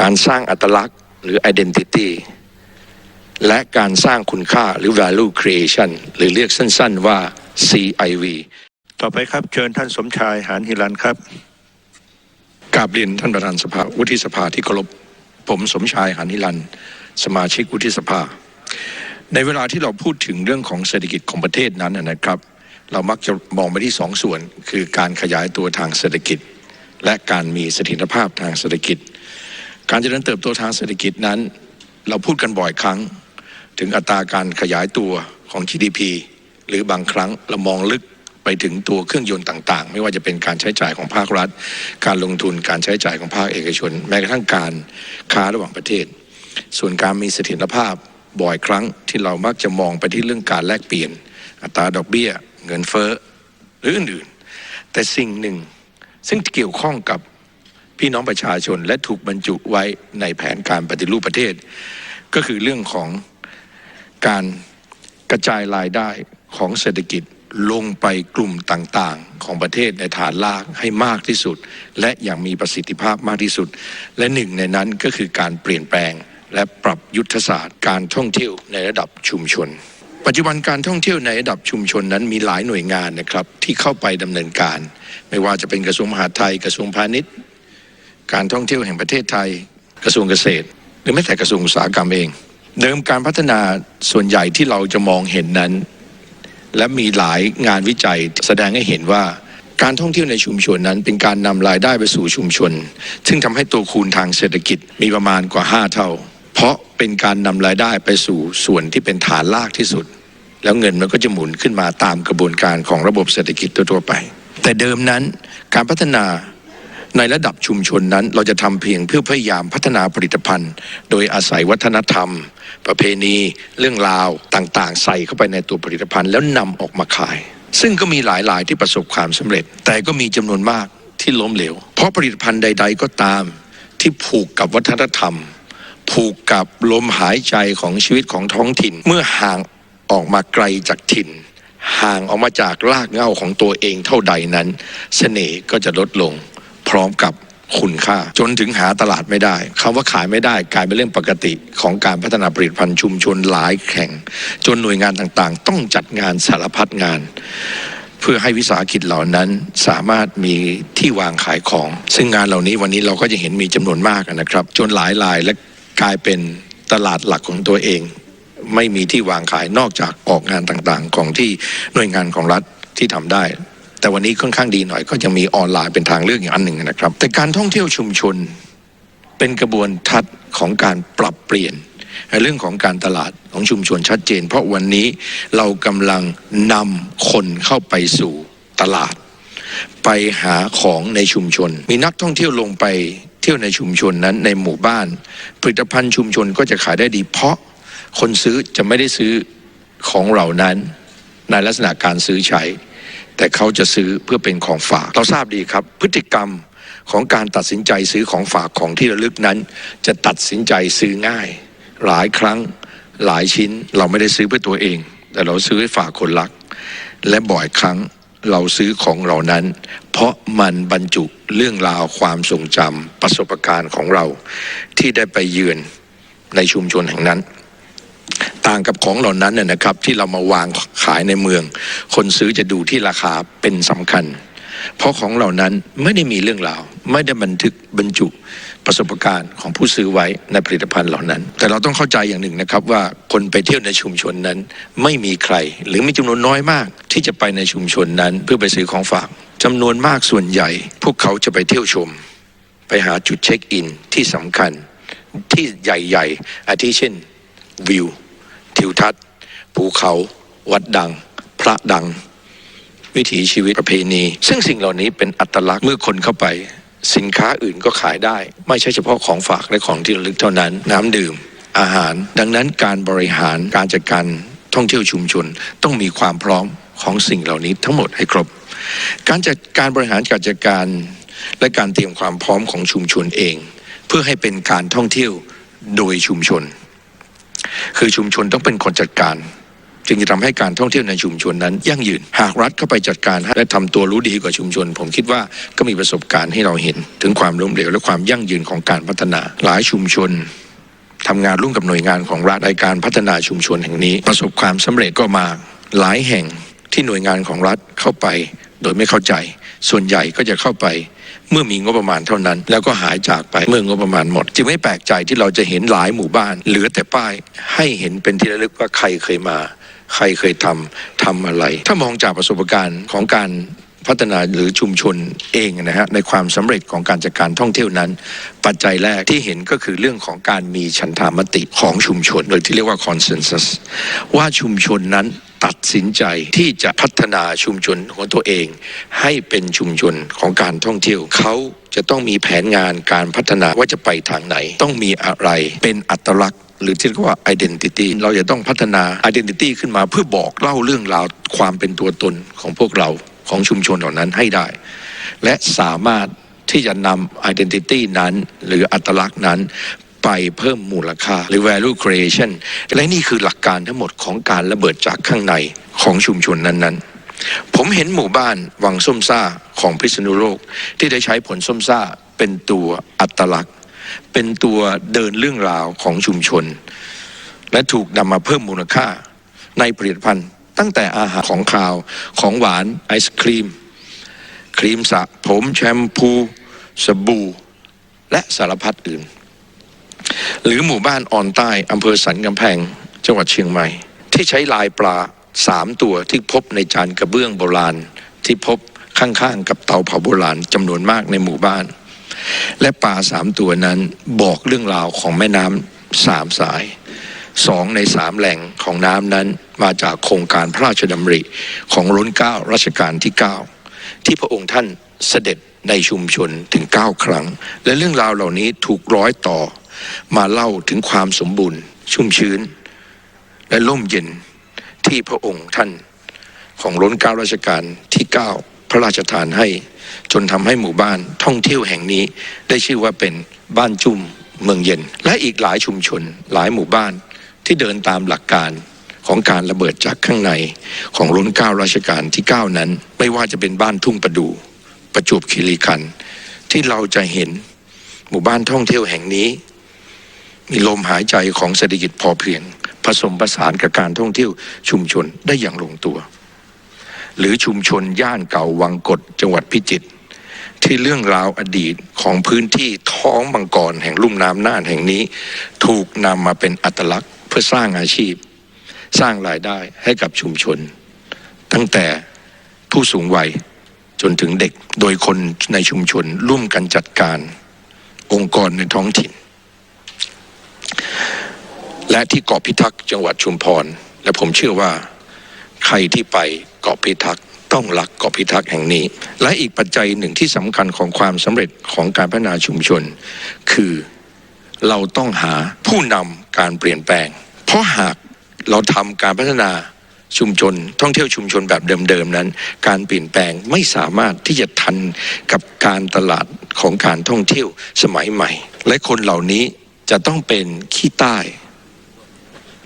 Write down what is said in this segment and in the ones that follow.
การสร้างอัตลักษณ์หรือ identity และการสร้างคุณค่าหรือ value creation หรือเรียกสั้นๆว่า CIV ต่อไปครับเชิญท่านสมชายหานฮิรันครับกราบเรียนท่านประธานสภาวุฒิสภาที่เคารพผมสมชายหานิรันดร์สมาชิกวุฒิสภา ในเวลาที่เราพูดถึงเรื่องของเศรษฐกิจของประเทศนั้นนะนะครับ เรามักจะมองไปที่สองส่วน คือการขยายตัวทางเศรษฐกิจ และการมีเสถียรภาพทางเศรษฐกิจ การเจริญเติบโตทางเศรษฐกิจนั้น เราพูดกันบ่อยครั้ง ถึงอัตราการขยายตัวของ GDP หรือบางครั้งเรามองลึกไปถึงตัวเครื่องยนต์ต่าง ๆ ไม่ว่าจะเป็นการใช้จ่ายของภาครัฐ การลงทุนการใช้จ่ายของภาคเอกชน แม้กระทั่งการค้าระหว่างประเทศ ส่วนการมีเสถียรภาพบ่อยครั้งที่เรามักจะมองไปที่เรื่องการแลกเปลี่ยน อัตราดอกเบี้ย เงินเฟ้อหรืออื่นๆ แต่สิ่งหนึ่งซึ่งเกี่ยวข้องกับ พี่น้องประชาชน และถูกบรรจุไว้ในแผนการปฏิรูปประเทศ ก็คือเรื่องของการกระจายรายได้ของเศรษฐกิจลงไปกลุ่มต่างๆ ของประเทศในฐานลากให้มากที่สุด และอย่างมีประสิทธิภาพมากที่สุด และหนึ่งในนั้นก็คือการเปลี่ยนแปลง และปรับยุทธศาสตร์ การท่องเที่ยวในระดับชุมชน ปัจจุบันการท่องเที่ยวในระดับชุมชนนั้นมีหลายหน่วยงานนะครับที่เข้าไปดำเนินการ ไม่ว่าจะเป็นกระทรวงมหาดไทยกระทรวงพาณิชย์ การท่องเที่ยวแห่งประเทศไทย กระทรวงเกษตร หรือแม้แต่กระทรวงอุตสาหกรรมเอง เดิมการพัฒนาส่วนใหญ่ที่เราจะมองเห็นนั้น และมีหลายงานวิจัยแสดงให้เห็นว่าการท่องเที่ยวในชุมชนนั้น เป็นการนำรายได้ไปสู่ชุมชน ซึ่งทำให้ตัวคูณทางเศรษฐกิจมีประมาณกว่า 5 เท่า เพราะเป็นการนำรายได้ไปสู่ส่วนที่เป็นฐานลากที่สุด แล้วเงินมันก็จะหมุนขึ้นมาตามกระบวนการของระบบเศรษฐกิจทั่วไป แต่เดิมนั้นการพัฒนา ในระดับชุมชนนั้น เราจะทำเพียงเพื่อพยายามพัฒนาผลิตภัณฑ์ โดยอาศัยวัฒนธรรม ประเพณี เรื่องราวต่างๆ ใส่เข้าไปในตัวผลิตภัณฑ์ แล้วนำออกมาขาย ซึ่งก็มีหลายรายที่ประสบความสำเร็จ แต่ก็มีจำนวนมากที่ล้มเหลว เพราะผลิตภัณฑ์ใด ๆ ก็ตาม ที่ผูกกับวัฒนธรรม ผูกกับลมหายใจของชีวิตของท้องถิ่น เมื่อห่างออกมาไกลจากถิ่นห่างออกมาจากรากเหง้าของตัวเองเท่าใดนั้น เสน่ห์ก็จะลดลง พร้อมกับคุณค่า จนถึงหาตลาดไม่ได้คำว่าขายไม่ได้กลายเป็นเรื่องปกติของการพัฒนาผลิตภัณฑ์ชุมชนหลายแข่ง จนหน่วยงานต่างๆ ต้องจัดงานสารพัดงาน เพื่อให้วิสาหกิจเหล่านั้นสามารถมีที่วางขายของ ซึ่งงานเหล่านี้วันนี้เราก็จะเห็นมีจำนวนมากนะครับ จนหลายรายและกลายเป็นตลาดหลักของตัวเอง ไม่มีที่วางขายนอกจากออกงานต่างๆ ของที่หน่วยงานของรัฐที่ทำได้ แต่วันนี้ค่อนข้างดีหน่อย ก็ยังมีออนไลน์เป็นทางเลือกอย่างอันหนึ่งนะครับ แต่การท่องเที่ยวชุมชนเป็นกระบวนทัศน์ของการปรับเปลี่ยนในเรื่องของการตลาดของชุมชนชัดเจน เพราะวันนี้เรากำลังนำคนเข้าไปสู่ตลาด ไปหาของในชุมชน มีนักท่องเที่ยวลงไปเที่ยวในชุมชนนั้นในหมู่บ้าน ผลิตภัณฑ์ชุมชนก็จะขายได้ดี เพราะคนซื้อจะไม่ได้ซื้อของเหล่านั้นในลักษณะการซื้อใช้ แต่เขาจะซื้อเพื่อเป็นของฝาก เราทราบดีครับ พฤติกรรมของการตัดสินใจซื้อของฝากของที่ระลึกนั้น จะตัดสินใจซื้อง่าย หลายครั้งหลายชิ้นเราไม่ได้ซื้อเพื่อตัวเอง แต่เราซื้อให้ฝากคนรัก และบ่อยครั้งเราซื้อของเหล่านั้น เพราะมันบรรจุเรื่องราวความทรงจำประสบการณ์ของเรา ที่ได้ไปเยือนในชุมชนแห่งนั้น ต่างกับของเหล่านั้นน่ยนะครับ ที่เรามาวางขายในเมือง คนซื้อจะดูที่ราคาเป็นสำคัญ เพราะของเหล่านั้นไม่ได้มีเรื่องราว ไม่ได้บันทึกบรรจุประสบการณ์ของผู้ซื้อไว้ในผลิตภัณฑ์เหล่านั้น แต่เราต้องเข้าใจอย่างหนึ่งนะครับว่าคนไปเที่ยวในชุมชนนั้น ไม่มีใคร หรือมีจำนวนน้อยมาก ที่จะไปในชุมชนนั้น เพื่อไปซื้อของฝากจำนวนมากส่วนใหญ่ พวกเขาจะไปเที่ยวชม ไปหาจุดเช็คอินที่สำคัญที่ใหญ่ ๆ อาทิเช่นวิว ทิวทัศน์ ภูเขา วัดดัง พระดัง วิถีชีวิตประเพณี ซึ่งสิ่งเหล่านี้เป็นอัตลักษณ์เมื่อคนเข้าไป สินค้าอื่นก็ขายได้ ไม่ใช่เฉพาะของฝากและของที่ระลึกเท่านั้น น้ำดื่ม อาหาร ดังนั้นการบริหารการจัดการท่องเที่ยวชุมชน ต้องมีความพร้อมของสิ่งเหล่านี้ทั้งหมดให้ครบ การจัดการบริหารการจัดการ และการเตรียมความพร้อมของชุมชนเอง เพื่อให้เป็นการท่องเที่ยวโดยชุมชน คือชุมชนต้องเป็นคนจัดการ จึงจะทำให้การท่องเที่ยวในชุมชนนั้น ยั่งยืน หากรัฐเข้าไปจัดการและทำตัวรู้ดีกว่าชุมชน ผมคิดว่าก็มีประสบการณ์ให้เราเห็น ถึงความล้มเหลวและความยั่งยืนของการพัฒนา หลายชุมชนทำงานร่วมกับหน่วยงานของรัฐในการพัฒนาชุมชนแห่งนี้ ประสบความสำเร็จก็มาหลายแห่งที่หน่วยงานของรัฐเข้าไปโดยไม่เข้าใจ ส่วนใหญ่ก็จะเข้าไปเมื่อมีงบประมาณเท่านั้น แล้วก็หายจากไปเมื่องบประมาณหมด จึงไม่แปลกใจที่เราจะเห็นหลายหมู่บ้าน เหลือแต่ป้ายให้เห็นเป็นที่ระลึกว่าใครเคยมา ใครเคยทำทำอะไร ถ้ามองจากประสบการณ์ของการ พัฒนาหรือชุมชนเองนะฮะในความสำเร็จของการจัดการท่องเที่ยวนั้น ปัจจัยแรกที่เห็นก็คือเรื่องของการมีฉันทามติของชุมชน โดยที่เรียกว่า consensus ว่าชุมชนนั้นตัดสินใจที่จะพัฒนาชุมชนของตัวเอง ให้เป็นชุมชนของการท่องเที่ยวเขาจะต้องมีแผนงานการพัฒนาว่าจะไปทางไหน ต้องมีอะไรเป็นอัตลักษณ์หรือที่เรียกว่า identity เราจะต้องพัฒนา identity ขึ้นมาเพื่อบอกเล่าเรื่องราวความเป็นตัวตนของพวกเรา ของชุมชนเหล่านั้นให้ได้ และสามารถที่จะนำ identity นั้น หรืออัตลักษณ์นั้นไปเพิ่มมูลค่าหรือ value creation และนี่คือหลักการทั้งหมดของการระเบิดจากข้างในของชุมชนนั้นๆผมเห็นหมู่บ้านวังส้มซ่าของพิษณุโลก ที่ได้ใช้ผลส้มซ่าเป็นตัวอัตลักษณ์ เป็นตัวเดินเรื่องราวของชุมชน และถูกนำมาเพิ่มมูลค่าในผลิตภัณฑ์ ตั้งแต่อาหารของคาวของหวานไอศครีม ครีมสระผมแชมพูสบู่ และสารพัดอื่น หรือหมู่บ้านอ่อนใต้อำเภอสันกำแพงจังหวัดเชียงใหม่ ที่ใช้ลายปลาสามตัวที่พบในจานกระเบื้องโบราณ ที่พบข้างๆ กับเตาเผาโบราณจำนวนมากในหมู่บ้าน และปลาสามตัวนั้นบอกเรื่องราวของแม่น้ำสามสาย สองในสามแหล่งของน้ำนั้นมาจากโครงการพระราชดำริของร้นเก้ารัชกาลที่เก้าที่พระองค์ท่านเสด็จในชุมชนถึงเก้าครั้ง และเรื่องราวเหล่านี้ถูกร้อยต่อ มาเล่าถึงความสมบูรณ์ ชุ่มชื้น และร่มเย็นที่พระองค์ท่านของร้นเก้ารัชกาลที่เก้าพระราชทานให้ จนทำให้หมู่บ้านท่องเที่ยวแห่งนี้ได้ชื่อว่าเป็นบ้านจุ่มเมืองเย็น และอีกหลายชุมชนหลายหมู่บ้าน ที่เดินตามหลักการของการระเบิดจากข้างในของรุ่นเก้าราชการที่เก้านั้น ไม่ว่าจะเป็นบ้านทุ่งประดู ประจวบคีรีขันธ์ที่เราจะเห็นหมู่บ้านท่องเที่ยวแห่งนี้ มีลมหายใจของเศรษฐกิจพอเพียง ผสมผสานกับการท่องเที่ยวชุมชนได้อย่างลงตัว หรือชุมชนย่านเก่าวังกดจังหวัดพิจิตรที่เรื่องราวอดีตของพื้นที่ท้องมังกรแห่งลุ่มน้ำน่านแห่งนี้ ถูกนำมาเป็นอัตลักษณ์ เพื่อสร้างอาชีพ สร้างรายได้ให้กับชุมชน ตั้งแต่ผู้สูงวัยจนถึงเด็กโดยคนในชุมชนร่วมกันจัดการองค์กรในท้องถิ่น และที่เกาะพิทักษ์จังหวัดชุมพร และผมเชื่อว่าใครที่ไปเกาะพิทักษ์ต้องรักเกาะพิทักษ์แห่งนี้ และอีกปัจจัยหนึ่งที่สำคัญของความสำเร็จของการพัฒนาชุมชน คือเราต้องหาผู้นำ การเปลี่ยนแปลง เพราะหากเราทำการพัฒนาชุมชน ท่องเที่ยวชุมชนแบบเดิมๆนั้น การเปลี่ยนแปลงไม่สามารถที่จะทันกับการตลาดของการท่องเที่ยวสมัยใหม่ และคนเหล่านี้จะต้องเป็นขี้ใต้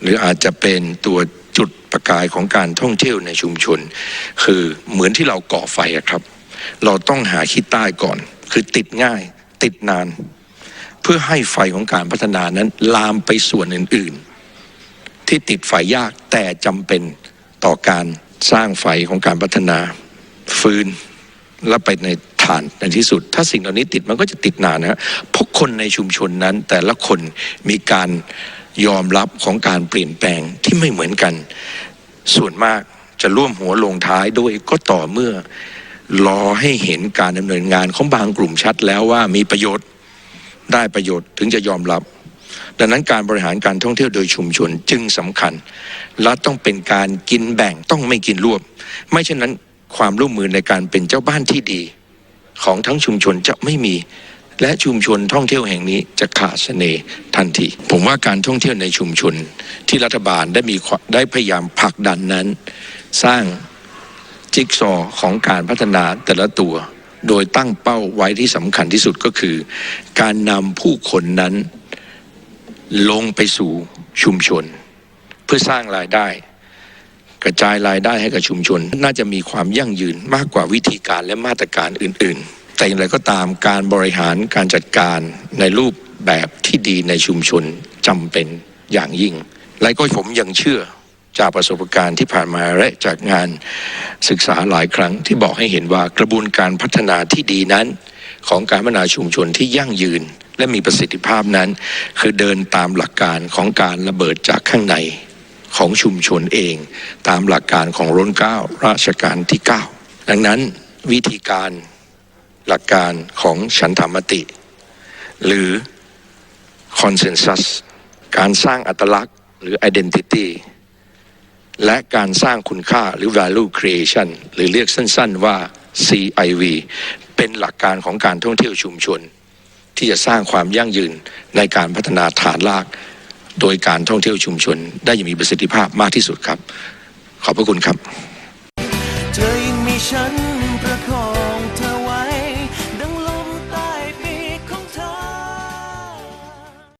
หรืออาจจะเป็นตัวจุดประกายของการท่องเที่ยวในชุมชน คือเหมือนที่เราก่อไฟครับ เราต้องหาขี้ใต้ก่อน คือติดง่าย ติดนาน เพื่อให้ไฟของการพัฒนานั้นลามไปส่วนอื่น ๆ ที่ติดไฟยากแต่จำเป็นต่อการสร้างไฟของการพัฒนาฟืนแล้วไปในฐานในที่สุด ถ้าสิ่งเหล่านี้ติดมันก็จะติดนานนะฮะเพราะคนในชุมชนนั้น แต่ละคนมีการยอมรับของการเปลี่ยนแปลงที่ไม่เหมือนกัน ส่วนมากจะร่วมหัวลงท้ายด้วยก็ต่อเมื่อรอให้เห็นการดำเนินงานของบางกลุ่มชัดแล้วว่ามีประโยชน์ ได้ประโยชน์ถึงจะยอมรับ ดังนั้นการบริหารการท่องเที่ยวโดยชุมชนจึงสำคัญ และต้องเป็นการกินแบ่งต้องไม่กินรวบ ไม่เช่นนั้นความร่วมมือในการเป็นเจ้าบ้านที่ดี ของทั้งชุมชนจะไม่มี และชุมชนท่องเที่ยวแห่งนี้จะขาดเสน่ห์ทันที ผมว่าการท่องเที่ยวในชุมชนที่รัฐบาลได้มีได้พยายามผลักดันนั้น สร้างจิ๊กซอของการพัฒนาแต่ละตัว โดยตั้งเป้าไว้ที่สำคัญที่สุดก็คือ การนำผู้คนนั้นลงไปสู่ชุมชน เพื่อสร้างรายได้ กระจายรายได้ให้กับชุมชน น่าจะมีความยั่งยืนมากกว่าวิธีการและมาตรการอื่น ๆ แต่อย่างไรก็ตามการบริหารการจัดการในรูปแบบที่ดีในชุมชนจำเป็นอย่างยิ่ง และก็ผมยังเชื่อ จากประสบการณ์ที่ผ่านมาและจากงานศึกษาหลายครั้งที่บอกให้เห็นว่ากระบวนการพัฒนาที่ดีนั้น ของการพัฒนาชุมชนที่ยั่งยืน และมีประสิทธิภาพนั้น คือเดินตามหลักการของการระเบิดจากข้างในของชุมชนเอง ตามหลักการของร้นเก้าราชการที่ 9 ดังนั้นวิธีการหลักการของฉันธรรมติ หรือ consensus การสร้างอัตลักษณ์หรือ identity และการสร้างคุณค่าหรือ value creation หรือเรียกสั้นๆว่า CIV เป็นหลักการของการท่องเที่ยวชุมชน ที่จะสร้างความยั่งยืนในการพัฒนาฐานราก โดยการท่องเที่ยวชุมชน ได้อย่างมีประสิทธิภาพมากที่สุดครับ ขอบพระคุณครับเธอยังมีฉัน